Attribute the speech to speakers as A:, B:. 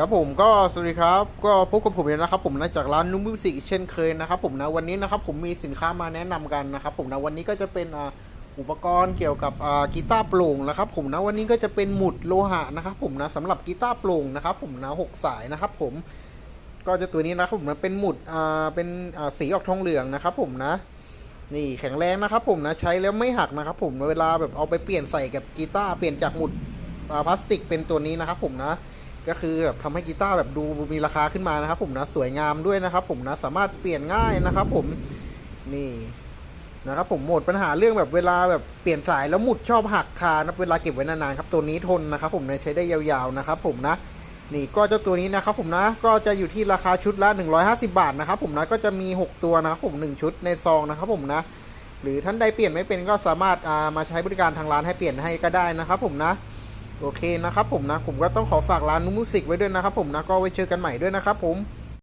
A: ครับผมก็สวัสดีครับ ก็พบกับผมเองนะครับผมนะจากร้านนุ่มมิวสิกเช่นเคยนะครับผมนะวันนี้นะครับผมมีสินค้ามาแนะนำกันนะครับผมนะวันนี้ก็จะเป็นอ่าอุปกรณ์เกี่ยวกับอ่ากีตาร์โปร่งนะครับผมนะวันนี้ก็จะเป็นหมุดโลหะนะครับผมนะสำหรับกีตาร์โปร่งนะครับผมนะหกสายนะครับผมก็จะตัวนี้นะครับผมนะเป็นหมุดอ่าเป็นอ่าสีออกทองเหลืองนะครับผมนะนี่แข็งแรงนะครับผมนะใช้แล้วไม่หักนะครับผมเวลาแบบเอาไปเปลี่ยนใส่กับกีตาร์เปลี่ยนจากหมุดอ่าพลาสติกเป็นตัวนี้นะครับผมนะ ก็คือแบบทำให้กีตาร์แบบดูมีราคาขึ้นมานะครับ ผมนะสวยงามด้วยนะครับ ผมนะสามารถเปลี่ยนง่ายนะครับ ผมนี่นะครับผมหมดปัญหาเรื่องแบบเวลาแบบเปลี่ยนสายแล้วหมุดชอบหักคานะเวลาเก็บไว้นานๆครับตัวนี้ทนนะครับ ผมนะใช้ได้ยาวๆนะครับ ผมนะนี่ก็เจ้าตัวนี้นะครับผมนะก็จะอยู่ที่ราคาชุดละ 150 บาทนะครับผมนะก็จะมี 6 ตัวนะครับผม 1 ชุดในซองนะครับผมนะ หรือท่านใดเปลี่ยนไม่เป็นก็สามารถามาใช้บริการทางร้านให้เปลี่ยนให้ก็ได้นะครับผมนะ โอเคนะครับผมนะผมก็ต้องขอฝากร้านนุมูสิกไว้ด้วยนะครับผมนะก็ไว้เจอกันใหม่ด้วยนะครับผม